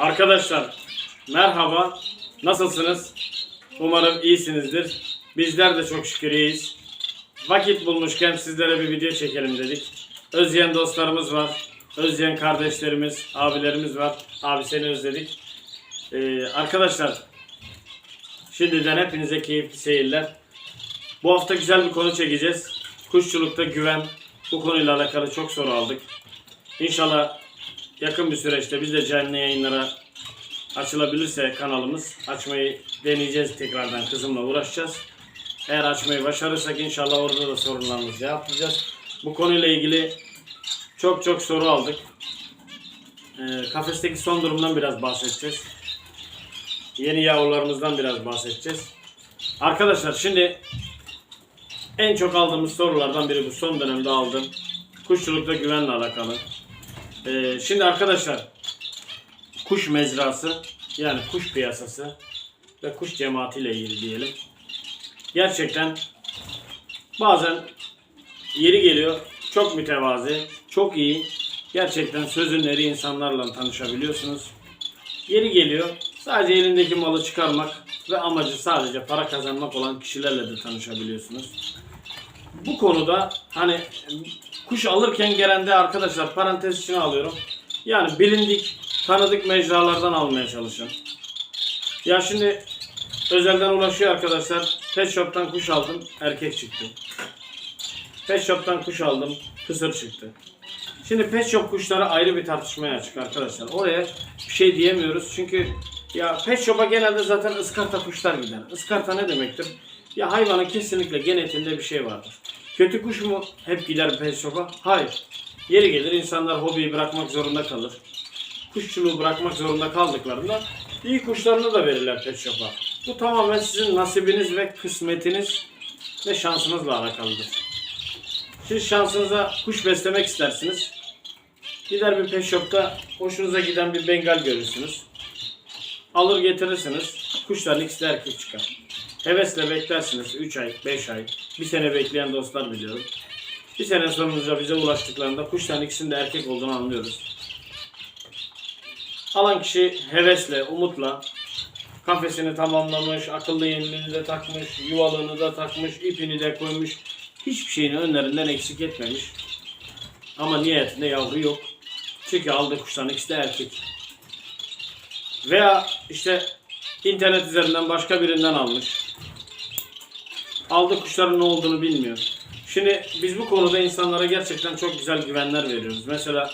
Arkadaşlar merhaba. Nasılsınız? Umarım iyisinizdir. Bizler de çok şükür iyiyiz. Vakit bulmuşken sizlere bir video çekelim dedik. Özleyen dostlarımız var. Özleyen kardeşlerimiz, abilerimiz var. Abi seni özledik. Ee, arkadaşlar şimdiden hepinize keyifli seyirler. Bu hafta güzel bir konu çekeceğiz. Kuşçulukta güven. Bu konuyla alakalı çok soru aldık. İnşallah yakın bir süreçte biz de canlı yayınlara açılabilirse kanalımız açmayı deneyeceğiz tekrardan kızımla uğraşacağız. Eğer açmayı başarırsak inşallah orada da sorunlarımızı cevaplayacağız. Bu konuyla ilgili çok çok soru aldık. Ee, kafesteki son durumdan biraz bahsedeceğiz. Yeni yavrularımızdan biraz bahsedeceğiz. Arkadaşlar şimdi en çok aldığımız sorulardan biri bu. Son dönemde aldım. Kuşçulukta güvenle alakalı. Ee, şimdi arkadaşlar kuş mezrası yani kuş piyasası ve kuş cemaatiyle ilgili diyelim. Gerçekten bazen yeri geliyor çok mütevazi, çok iyi. Gerçekten sözün eri insanlarla tanışabiliyorsunuz. Yeri geliyor sadece elindeki malı çıkarmak ve amacı sadece para kazanmak olan kişilerle de tanışabiliyorsunuz. Bu konuda hani kuş alırken gelende arkadaşlar parantez içine alıyorum. Yani bilindik, tanıdık mecralardan almaya çalışın. Ya şimdi özelden ulaşıyor arkadaşlar. Pet Shop'tan kuş aldım, erkek çıktı. Pet Shop'tan kuş aldım, kısır çıktı. Şimdi Pet Shop kuşları ayrı bir tartışmaya açık arkadaşlar. Oraya bir şey diyemiyoruz çünkü ya Pet Shop'a genelde zaten ıskarta kuşlar gider. Iskarta ne demektir? Ya hayvanın kesinlikle genetiğinde bir şey vardır. Kötü kuş mu hep gider Pet Shop'a? Hayır. Yeri gelir insanlar hobiyi bırakmak zorunda kalır. Kuşçuluğu bırakmak zorunda kaldıklarında iyi kuşlarını da verirler Pet Shop'a. Bu tamamen sizin nasibiniz ve kısmetiniz ve şansınızla alakalıdır. Siz şansınıza kuş beslemek istersiniz. Gider bir pet shop'ta hoşunuza giden bir bengal görürsünüz. Alır getirirsiniz. Kuşların ikisi de erkek çıkar. Hevesle beklersiniz 3 ay, 5 ay. Bir sene bekleyen dostlar biliyorum. Bir sene sonunda bize ulaştıklarında kuşların ikisinin de erkek olduğunu anlıyoruz. Alan kişi hevesle, umutla kafesini tamamlamış, akıllı yemini de takmış, yuvalığını da takmış, ipini de koymuş. Hiçbir şeyini önlerinden eksik etmemiş. Ama niyetinde yavru yok. Çünkü aldığı kuşların ikisi de erkek. Veya işte internet üzerinden başka birinden almış. Aldığı kuşların ne olduğunu bilmiyor. Şimdi biz bu konuda insanlara gerçekten çok güzel güvenler veriyoruz. Mesela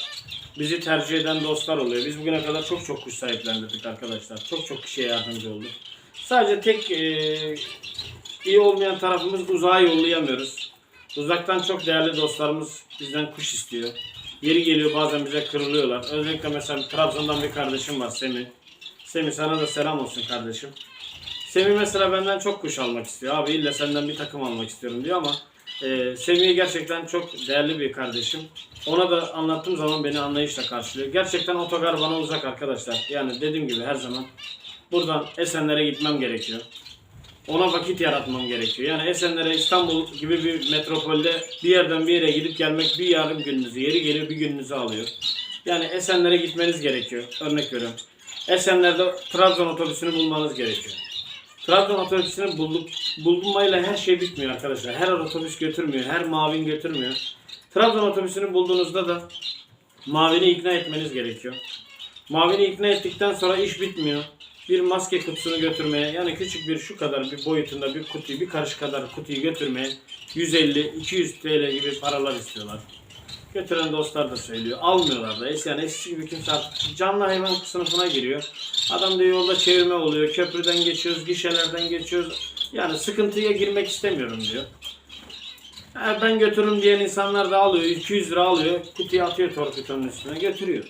bizi tercih eden dostlar oluyor. Biz bugüne kadar çok çok kuş sahiplendirdik arkadaşlar. Çok çok kişiye yardımcı olduk. Sadece tek eee, iyi olmayan tarafımız uzağa yollayamıyoruz. Uzaktan çok değerli dostlarımız bizden kuş istiyor. Yeri geliyor bazen bize kırılıyorlar. Özellikle mesela Trabzon'dan bir kardeşim var Semih. Semih sana da selam olsun kardeşim. Semih mesela benden çok kuş almak istiyor. Abi illa senden bir takım almak istiyorum diyor ama e, Semih gerçekten çok değerli bir kardeşim. Ona da anlattığım zaman beni anlayışla karşılıyor. Gerçekten otogar bana uzak arkadaşlar. Yani dediğim gibi her zaman buradan Esenler'e gitmem gerekiyor ona vakit yaratmam gerekiyor. Yani Esenler'e İstanbul gibi bir metropolde bir yerden bir yere gidip gelmek bir yarım gününüzü, yeri geliyor bir gününüzü alıyor. Yani Esenler'e gitmeniz gerekiyor. Örnek veriyorum. Esenler'de Trabzon otobüsünü bulmanız gerekiyor. Trabzon otobüsünü bulduk, bulunmayla her şey bitmiyor arkadaşlar. Her otobüs götürmüyor, her mavin götürmüyor. Trabzon otobüsünü bulduğunuzda da mavini ikna etmeniz gerekiyor. Mavini ikna ettikten sonra iş bitmiyor. Bir maske kutusunu götürmeye yani küçük bir şu kadar bir boyutunda bir kutuyu bir karış kadar kutuyu götürmeye 150-200 TL gibi paralar istiyorlar. Götüren dostlar da söylüyor. Almıyorlar da. Yani eskisi gibi kimse canlı hayvan sınıfına giriyor. Adam diyor yolda çevirme oluyor. Köprüden geçiyoruz, gişelerden geçiyoruz. Yani sıkıntıya girmek istemiyorum diyor. Ha, ben götürürüm diyen insanlar da alıyor. 200 lira alıyor. Kutuyu atıyor torpitonun üstüne götürüyor.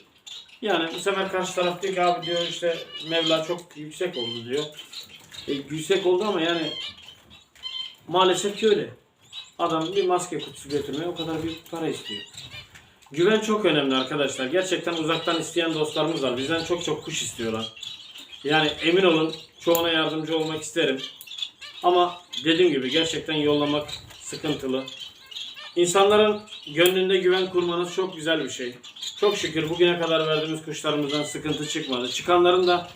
Yani bu sefer karşı taraf diyor ki abi diyor işte Mevla çok yüksek oldu diyor. E, yüksek oldu ama yani maalesef ki öyle. Adam bir maske kutusu götürmeye o kadar büyük para istiyor. Güven çok önemli arkadaşlar. Gerçekten uzaktan isteyen dostlarımız var. Bizden çok çok kuş istiyorlar. Yani emin olun çoğuna yardımcı olmak isterim. Ama dediğim gibi gerçekten yollamak sıkıntılı. İnsanların gönlünde güven kurmanız çok güzel bir şey. Çok şükür bugüne kadar verdiğimiz kuşlarımızdan sıkıntı çıkmadı. Çıkanların da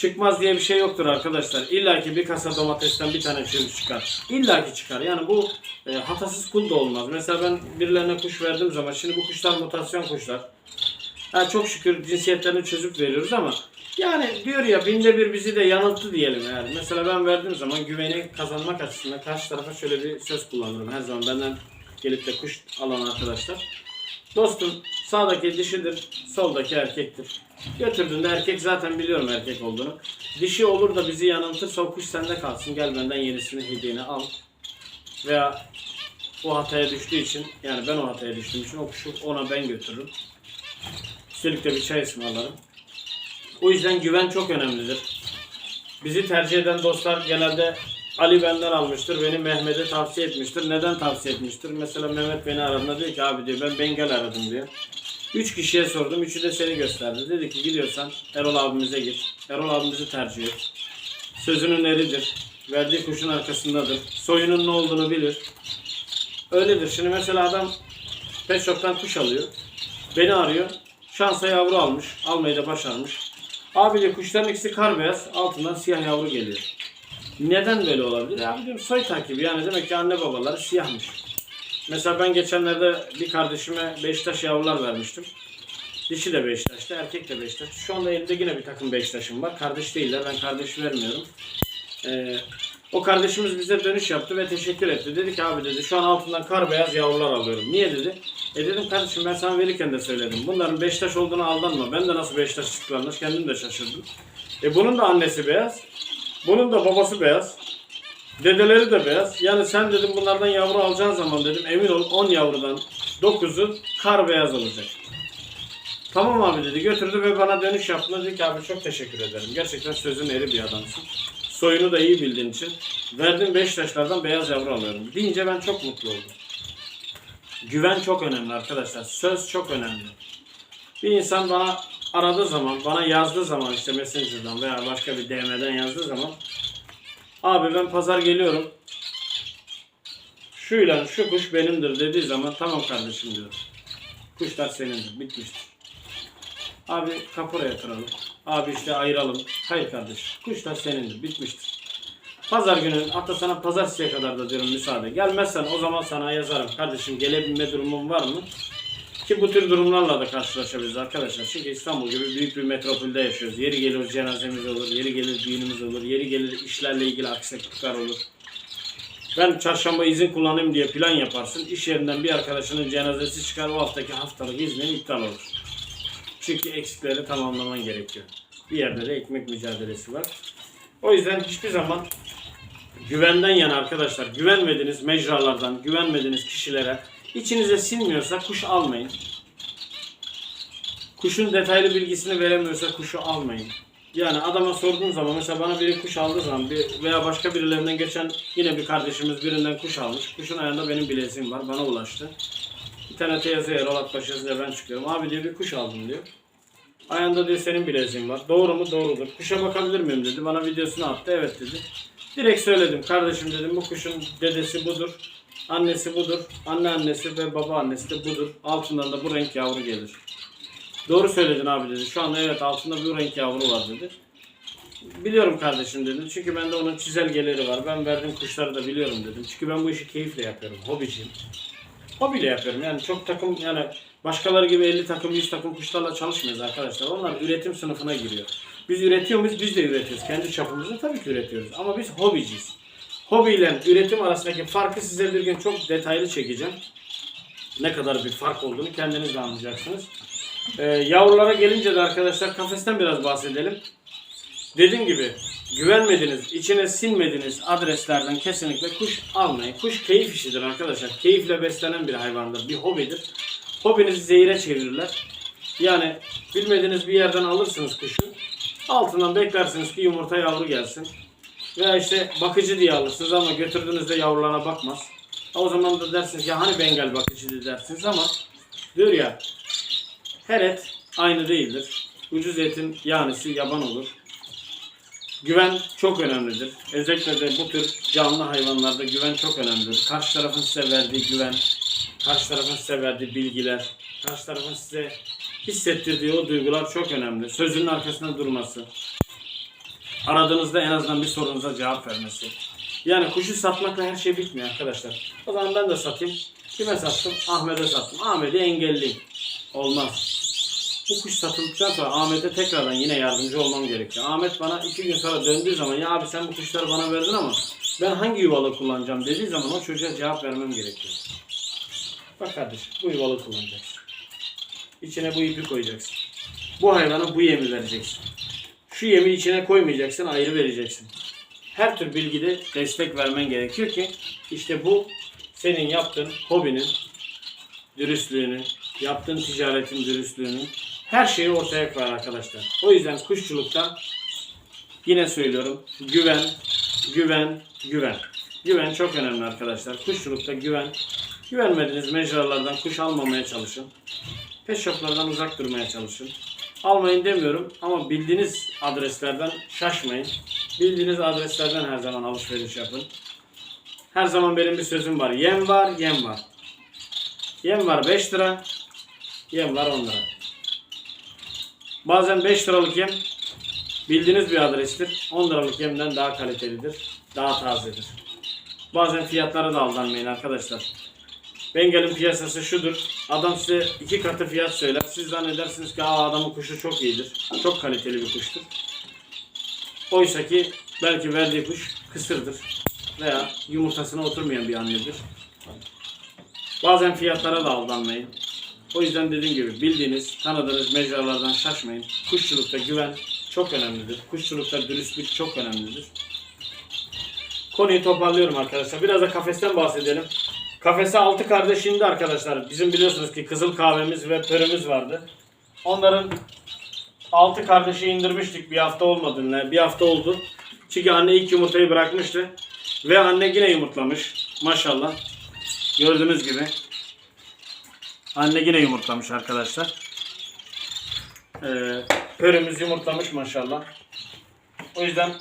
çıkmaz diye bir şey yoktur arkadaşlar. İlla ki bir kasa domatesten bir tane çürük çıkar. İlla ki çıkar. Yani bu e, hatasız kul da olmaz. Mesela ben birilerine kuş verdiğim zaman şimdi bu kuşlar mutasyon kuşlar. Ha, çok şükür cinsiyetlerini çözüp veriyoruz ama yani diyor ya binde bir bizi de yanılttı diyelim yani. Mesela ben verdiğim zaman güveni kazanmak açısından karşı tarafa şöyle bir söz kullanırım. Her zaman benden gelip de kuş alan arkadaşlar. Dostum sağdaki dişidir, soldaki erkektir. Götürdüğünde erkek zaten biliyorum erkek olduğunu. Dişi olur da bizi yanıltırsa o kuş sende kalsın. Gel benden yenisini hediyeni al. Veya o hataya düştüğü için yani ben o hataya düştüğüm için o kuşu ona ben götürürüm. Üstelik de bir çay ısmarlarım. O yüzden güven çok önemlidir. Bizi tercih eden dostlar genelde Ali benden almıştır, beni Mehmet'e tavsiye etmiştir. Neden tavsiye etmiştir? Mesela Mehmet beni aradığında diyor ki abi diyor ben Bengal aradım diyor. Üç kişiye sordum, üçü de seni gösterdi. Dedi ki gidiyorsan Erol abimize git. Erol abimizi tercih et. Sözünün eridir. Verdiği kuşun arkasındadır. Soyunun ne olduğunu bilir. Öyledir. Şimdi mesela adam pet shop'tan kuş alıyor. Beni arıyor. Şansa yavru almış. Almayı da başarmış. Abi diyor kuşların ikisi kar beyaz. Altından siyah yavru geliyor. Neden böyle olabilir? Abi diyorum soy takibi. Yani demek ki anne babaları siyahmış. Mesela ben geçenlerde bir kardeşime Beşiktaş yavrular vermiştim. Dişi de Beşiktaş'ta, erkek de Beşiktaş. Şu anda elimde yine bir takım Beşiktaş'ım var. Kardeş değiller. Ben kardeş vermiyorum. Ee, o kardeşimiz bize dönüş yaptı ve teşekkür etti. Dedi ki abi dedi şu an altından kar beyaz yavrular alıyorum. Niye dedi? E dedim kardeşim ben sana verirken de söyledim. Bunların Beşiktaş olduğunu aldanma. Ben de nasıl Beşiktaş çıktılarını kendim de şaşırdım. E bunun da annesi beyaz. Bunun da babası beyaz. Dedeleri de beyaz. Yani sen dedim bunlardan yavru alacağın zaman dedim emin ol 10 yavrudan 9'u kar beyaz olacak. Tamam abi dedi götürdü ve bana dönüş yaptı. Dedi ki abi çok teşekkür ederim. Gerçekten sözün eri bir adamsın. Soyunu da iyi bildiğin için. Verdiğin Beşiktaşlardan beyaz yavru alıyorum. Deyince ben çok mutlu oldum. Güven çok önemli arkadaşlar. Söz çok önemli. Bir insan bana aradığı zaman, bana yazdığı zaman işte Messenger'dan veya başka bir DM'den yazdığı zaman Abi ben pazar geliyorum. Şuyla şu kuş benimdir dediği zaman tamam kardeşim diyor. Kuşlar senindir. Bitmiştir. Abi kapora yatıralım. Abi işte ayıralım. Hayır kardeş. Kuşlar senindir. Bitmiştir. Pazar günü hatta sana pazartesiye kadar da diyorum müsaade. Gelmezsen o zaman sana yazarım. Kardeşim gelebilme durumun var mı? Ki bu tür durumlarla da karşılaşabiliriz arkadaşlar. Çünkü İstanbul gibi büyük bir metropolde yaşıyoruz. Yeri gelir cenazemiz olur, yeri gelir düğünümüz olur, yeri gelir işlerle ilgili aksaklıklar olur. Ben çarşamba izin kullanayım diye plan yaparsın. İş yerinden bir arkadaşının cenazesi çıkar o haftaki haftalık iznin iptal olur. Çünkü eksikleri tamamlaman gerekiyor. Bir yerde de ekmek mücadelesi var. O yüzden hiçbir zaman güvenden yana arkadaşlar güvenmediğiniz mecralardan, güvenmediğiniz kişilere içinize sinmiyorsa kuş almayın. Kuşun detaylı bilgisini veremiyorsa kuşu almayın. Yani adama sorduğun zaman mesela bana biri kuş aldığı zaman bir, veya başka birilerinden geçen yine bir kardeşimiz birinden kuş almış. Kuşun ayağında benim bileziğim var bana ulaştı. İnternete yazıyor Erol Akbaş yazınca ben çıkıyorum. Abi diyor bir kuş aldım diyor. Ayağında diyor senin bileziğin var. Doğru mu? Doğrudur. Kuşa bakabilir miyim dedi. Bana videosunu attı. Evet dedi. Direkt söyledim. Kardeşim dedim bu kuşun dedesi budur. Annesi budur. Anneannesi ve baba annesi de budur. Altından da bu renk yavru gelir. Doğru söyledin abi dedi. Şu anda evet altında bu renk yavru var dedi. Biliyorum kardeşim dedim. Çünkü bende onun çizelgeleri var. Ben verdiğim kuşları da biliyorum dedim. Çünkü ben bu işi keyifle yapıyorum. Hobiciyim. Hobiyle yapıyorum. Yani çok takım yani başkaları gibi 50 takım 100 takım kuşlarla çalışmıyoruz arkadaşlar. Onlar üretim sınıfına giriyor. Biz üretiyor muyuz? Biz de üretiyoruz. Kendi çapımızda tabii ki üretiyoruz. Ama biz hobiciyiz. Hobi ile üretim arasındaki farkı size bir gün çok detaylı çekeceğim. Ne kadar bir fark olduğunu kendiniz de anlayacaksınız. Ee, yavrulara gelince de arkadaşlar kafesten biraz bahsedelim. Dediğim gibi güvenmediğiniz, içine sinmediğiniz adreslerden kesinlikle kuş almayın. Kuş keyif işidir arkadaşlar. Keyifle beslenen bir hayvandır, bir hobidir. Hobinizi zehire çevirirler. Yani bilmediğiniz bir yerden alırsınız kuşu. Altından beklersiniz ki yumurta yavru gelsin. Veya işte bakıcı diye alırsınız ama götürdüğünüzde yavrularına bakmaz. O zaman da dersiniz ki hani Bengal bakıcıydı dersiniz ama diyor ya her et aynı değildir. Ucuz etin yanisi yaban olur. Güven çok önemlidir. Özellikle de bu tür canlı hayvanlarda güven çok önemlidir. Karşı tarafın size verdiği güven, karşı tarafın size verdiği bilgiler, karşı tarafın size hissettirdiği o duygular çok önemli. Sözünün arkasında durması. Aradığınızda en azından bir sorunuza cevap vermesi. Yani kuşu satmakla her şey bitmiyor arkadaşlar. O zaman ben de satayım. Kime sattım? Ahmet'e sattım. Ahmet'i engelleyeyim. Olmaz. Bu kuş satıldıktan sonra Ahmet'e tekrardan yine yardımcı olmam gerekiyor. Ahmet bana iki gün sonra döndüğü zaman ya abi sen bu kuşları bana verdin ama ben hangi yuvalı kullanacağım dediği zaman o çocuğa cevap vermem gerekiyor. Bak kardeşim bu yuvalı kullanacaksın. İçine bu ipi koyacaksın. Bu hayvana bu yemi vereceksin. Şu yemi içine koymayacaksın ayrı vereceksin. Her tür bilgide destek vermen gerekiyor ki işte bu senin yaptığın hobinin dürüstlüğünü, yaptığın ticaretin dürüstlüğünü her şeyi ortaya koyar arkadaşlar. O yüzden kuşçulukta yine söylüyorum güven, güven, güven. Güven çok önemli arkadaşlar. Kuşçulukta güven. Güvenmediğiniz mecralardan kuş almamaya çalışın. Pet uzak durmaya çalışın. Almayın demiyorum ama bildiğiniz adreslerden şaşmayın. Bildiğiniz adreslerden her zaman alışveriş yapın. Her zaman benim bir sözüm var. Yem var, yem var. Yem var 5 lira, yem var 10 lira. Bazen 5 liralık yem bildiğiniz bir adrestir. 10 liralık yemden daha kalitelidir, daha tazedir. Bazen fiyatlara da aldanmayın arkadaşlar. Bengal'in piyasası şudur. Adam size iki katı fiyat söyler. Siz zannedersiniz ki Aa, adamın kuşu çok iyidir. Çok kaliteli bir kuştur. Oysa ki belki verdiği kuş kısırdır. Veya yumurtasına oturmayan bir annedir. Bazen fiyatlara da aldanmayın. O yüzden dediğim gibi bildiğiniz, tanıdığınız mecralardan şaşmayın. Kuşçulukta güven çok önemlidir. Kuşçulukta dürüstlük çok önemlidir. Konuyu toparlıyorum arkadaşlar. Biraz da kafesten bahsedelim. Kafese 6 kardeş indi arkadaşlar. Bizim biliyorsunuz ki kızıl kahvemiz ve pörümüz vardı. Onların 6 kardeşi indirmiştik bir hafta olmadı. Bir hafta oldu. Çünkü anne ilk yumurtayı bırakmıştı. Ve anne yine yumurtlamış. Maşallah. Gördüğünüz gibi. Anne yine yumurtlamış arkadaşlar. Ee, pörümüz yumurtlamış maşallah. O yüzden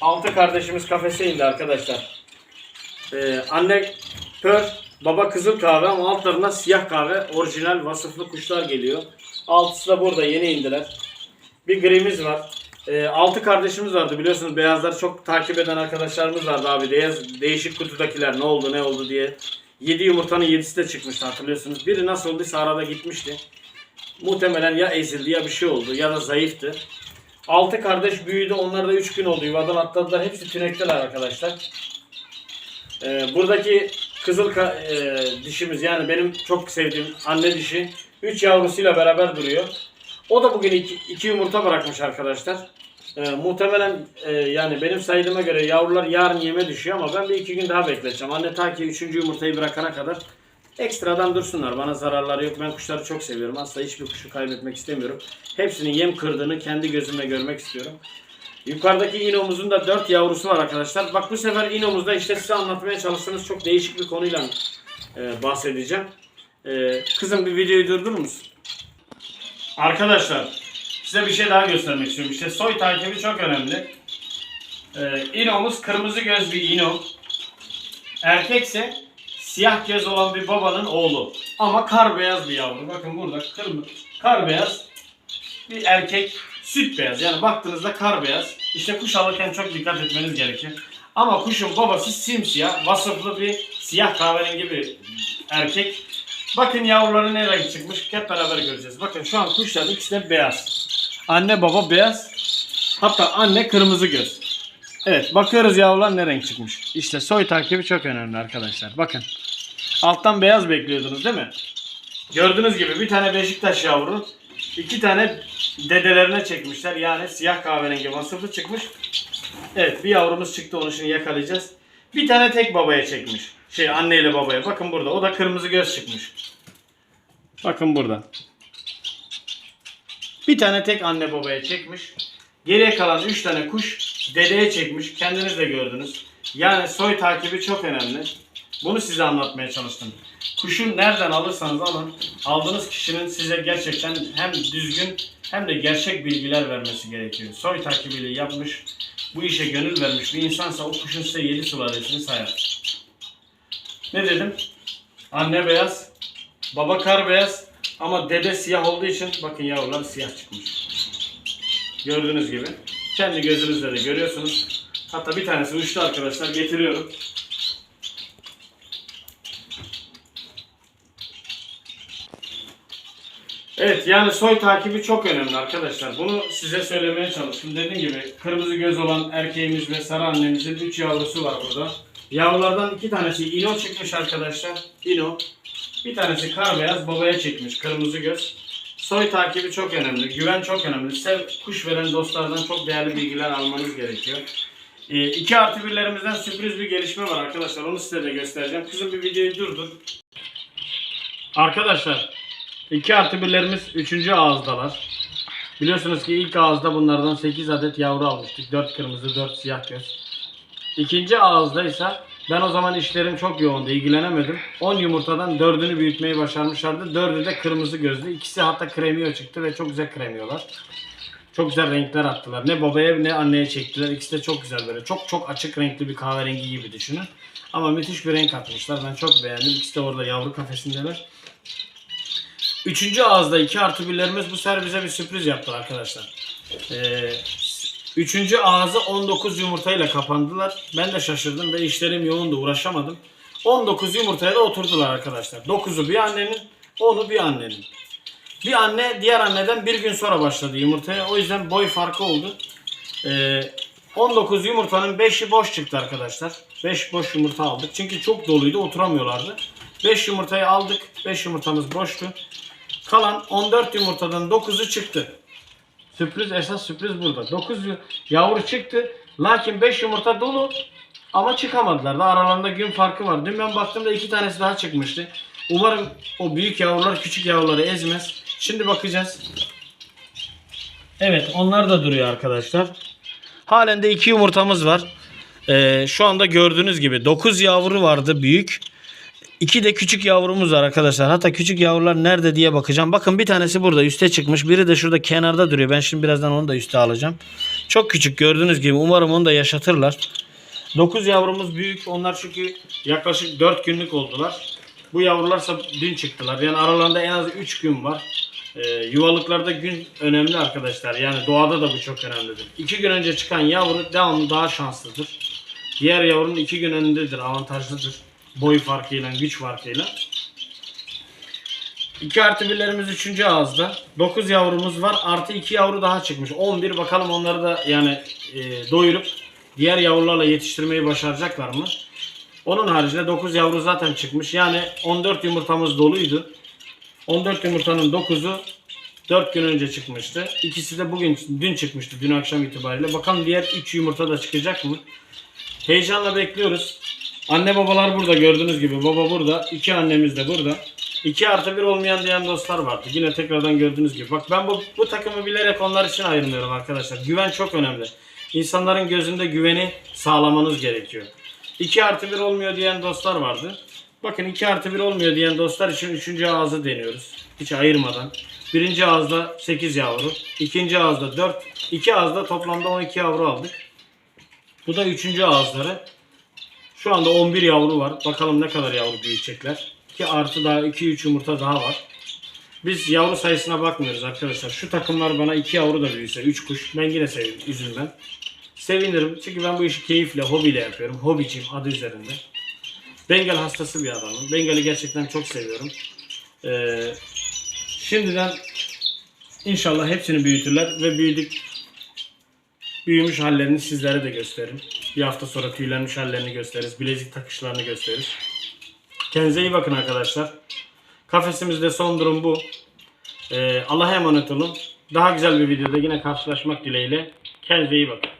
6 kardeşimiz kafese indi arkadaşlar. Ee, anne pör, baba kızıl kahve ama altlarına siyah kahve orijinal vasıflı kuşlar geliyor. Altısı da burada yeni indiler. Bir grimiz var. Ee, altı kardeşimiz vardı biliyorsunuz beyazlar çok takip eden arkadaşlarımız vardı abi. Değiş, değişik kutudakiler ne oldu ne oldu diye. 7 yumurtanın 7'si de çıkmıştı hatırlıyorsunuz. Biri nasıl olduysa arada gitmişti. Muhtemelen ya ezildi ya bir şey oldu ya da zayıftı. 6 kardeş büyüdü. Onlar da 3 gün oldu. Yuvadan atladılar. Hepsi tünekteler arkadaşlar. Ee, buradaki kızıl e, dişimiz yani benim çok sevdiğim anne dişi 3 yavrusuyla beraber duruyor. O da bugün 2 yumurta bırakmış arkadaşlar. Ee, muhtemelen e, yani benim saydığıma göre yavrular yarın yeme düşüyor ama ben bir iki gün daha bekleteceğim. Anne ta ki 3. yumurtayı bırakana kadar ekstradan dursunlar. Bana zararları yok. Ben kuşları çok seviyorum. Asla hiçbir kuşu kaybetmek istemiyorum. Hepsinin yem kırdığını kendi gözümle görmek istiyorum. Yukarıdaki inomuzun da 4 yavrusu var arkadaşlar. Bak bu sefer inomuzda işte size anlatmaya çalıştığımız çok değişik bir konuyla e, bahsedeceğim. E, kızım bir videoyu durdurur musun? Arkadaşlar size bir şey daha göstermek istiyorum. İşte soy takibi çok önemli. E, inomuz kırmızı göz bir ino. Erkekse siyah göz olan bir babanın oğlu. Ama kar beyaz bir yavru. Bakın burada kırmızı, kar beyaz bir erkek süt beyaz. Yani baktığınızda kar beyaz. İşte kuş alırken çok dikkat etmeniz gerekiyor. Ama kuşun babası simsiyah, vasıflı bir siyah kahverengi bir erkek. Bakın yavruları ne renk çıkmış hep beraber göreceğiz. Bakın şu an kuşların ikisi de beyaz. Anne baba beyaz. Hatta anne kırmızı göz. Evet bakıyoruz yavrular ne renk çıkmış. İşte soy takibi çok önemli arkadaşlar. Bakın. Alttan beyaz bekliyordunuz değil mi? Gördüğünüz gibi bir tane Beşiktaş yavru, iki tane dedelerine çekmişler. Yani siyah kahverengi vasıflı çıkmış. Evet bir yavrumuz çıktı onu şimdi yakalayacağız. Bir tane tek babaya çekmiş. Şey anneyle babaya. Bakın burada. O da kırmızı göz çıkmış. Bakın burada. Bir tane tek anne babaya çekmiş. Geriye kalan 3 tane kuş dedeye çekmiş. Kendiniz de gördünüz. Yani soy takibi çok önemli. Bunu size anlatmaya çalıştım. Kuşu nereden alırsanız alın, aldığınız kişinin size gerçekten hem düzgün hem de gerçek bilgiler vermesi gerekiyor. Soy takibiyle yapmış, bu işe gönül vermiş bir insansa o kuşun size 7 sülalesini sayar. Ne dedim? Anne beyaz, baba kar beyaz, Ama dede siyah olduğu için bakın yavrular siyah çıkmış. Gördüğünüz gibi. Kendi gözünüzle de görüyorsunuz. Hatta bir tanesi uçtu arkadaşlar. Getiriyorum. Evet yani soy takibi çok önemli arkadaşlar. Bunu size söylemeye çalıştım. Dediğim gibi kırmızı göz olan erkeğimiz ve sarı annemizin 3 yavrusu var burada. Yavrulardan iki tanesi ino çıkmış arkadaşlar. Ino. Bir tanesi kar beyaz babaya çekmiş kırmızı göz. Soy takibi çok önemli. Güven çok önemli. Sev kuş veren dostlardan çok değerli bilgiler almanız gerekiyor. 2 artı birlerimizden sürpriz bir gelişme var arkadaşlar. Onu size de göstereceğim. Kızım bir videoyu durdur. Arkadaşlar 2 artı birlerimiz 3. ağızdalar. Biliyorsunuz ki ilk ağızda bunlardan 8 adet yavru almıştık. 4 kırmızı 4 siyah göz. İkinci ağızda ise ben o zaman işlerim çok yoğundu. ilgilenemedim. 10 yumurtadan 4'ünü büyütmeyi başarmışlardı. 4'ü de kırmızı gözlü. İkisi hatta kremiyo çıktı ve çok güzel kremiyorlar. Çok güzel renkler attılar. Ne babaya ne anneye çektiler. İkisi de çok güzel böyle. Çok çok açık renkli bir kahverengi gibi düşünün. Ama müthiş bir renk atmışlar. Ben çok beğendim. İkisi de orada yavru kafesindeler. Üçüncü ağızda iki artı birlerimiz bu sefer bize bir sürpriz yaptı arkadaşlar. Ee, üçüncü ağzı 19 yumurtayla kapandılar. Ben de şaşırdım ve işlerim yoğundu uğraşamadım. 19 yumurtaya da oturdular arkadaşlar. 9'u bir annenin, 10'u bir annenin. Bir anne diğer anneden bir gün sonra başladı yumurtaya. O yüzden boy farkı oldu. Ee, 19 yumurtanın 5'i boş çıktı arkadaşlar. 5 boş yumurta aldık. Çünkü çok doluydu oturamıyorlardı. 5 yumurtayı aldık. 5 yumurtamız boştu. Kalan 14 yumurtadan 9'u çıktı. Sürpriz esas sürpriz burada. 9 yavru çıktı. Lakin 5 yumurta dolu ama çıkamadılar. Da aralarında gün farkı var. Dün ben baktığımda 2 tanesi daha çıkmıştı. Umarım o büyük yavrular küçük yavruları ezmez. Şimdi bakacağız. Evet onlar da duruyor arkadaşlar. Halen de 2 yumurtamız var. Ee, şu anda gördüğünüz gibi 9 yavru vardı büyük. İki de küçük yavrumuz var arkadaşlar. Hatta küçük yavrular nerede diye bakacağım. Bakın bir tanesi burada üste çıkmış. Biri de şurada kenarda duruyor. Ben şimdi birazdan onu da üste alacağım. Çok küçük gördüğünüz gibi. Umarım onu da yaşatırlar. 9 yavrumuz büyük. Onlar çünkü yaklaşık 4 günlük oldular. Bu yavrularsa dün çıktılar. Yani aralarında en az 3 gün var. Ee, yuvalıklarda gün önemli arkadaşlar. Yani doğada da bu çok önemlidir. 2 gün önce çıkan yavru devamlı daha şanslıdır. Diğer yavrunun 2 gün önündedir. Avantajlıdır. Boy farkıyla, güç farkıyla. 2 artı birlerimiz 3. ağızda. 9 yavrumuz var. Artı 2 yavru daha çıkmış. 11 bakalım onları da yani e, doyurup diğer yavrularla yetiştirmeyi başaracaklar mı? Onun haricinde 9 yavru zaten çıkmış. Yani 14 yumurtamız doluydu. 14 yumurtanın 9'u 4 gün önce çıkmıştı. İkisi de bugün dün çıkmıştı dün akşam itibariyle. Bakalım diğer 3 yumurta da çıkacak mı? Heyecanla bekliyoruz. Anne babalar burada gördüğünüz gibi. Baba burada. iki annemiz de burada. 2 artı 1 olmayan diyen dostlar vardı. Yine tekrardan gördüğünüz gibi. Bak ben bu, bu takımı bilerek onlar için ayırmıyorum arkadaşlar. Güven çok önemli. İnsanların gözünde güveni sağlamanız gerekiyor. 2 artı 1 olmuyor diyen dostlar vardı. Bakın 2 artı 1 olmuyor diyen dostlar için 3. ağzı deniyoruz. Hiç ayırmadan. Birinci ağızda 8 yavru. ikinci ağızda 4. 2 ağızda toplamda 12 yavru aldık. Bu da 3. ağızları. Şu anda 11 yavru var. Bakalım ne kadar yavru büyüyecekler. 2 artı daha 2-3 yumurta daha var. Biz yavru sayısına bakmıyoruz arkadaşlar. Şu takımlar bana 2 yavru da büyüse 3 kuş. Ben yine sevinirim, üzülmem. Sevinirim. Çünkü ben bu işi keyifle, hobiyle yapıyorum. Hobiciyim adı üzerinde. Bengal hastası bir adamım. Bengal'i gerçekten çok seviyorum. Ee, şimdiden inşallah hepsini büyütürler ve büyüdük büyümüş hallerini sizlere de gösteririm. Bir hafta sonra tüylenmiş hallerini gösteririz. Bilezik takışlarını gösteririz. Kendinize iyi bakın arkadaşlar. Kafesimizde son durum bu. Ee, Allah'a emanet olun. Daha güzel bir videoda yine karşılaşmak dileğiyle. Kendinize iyi bakın.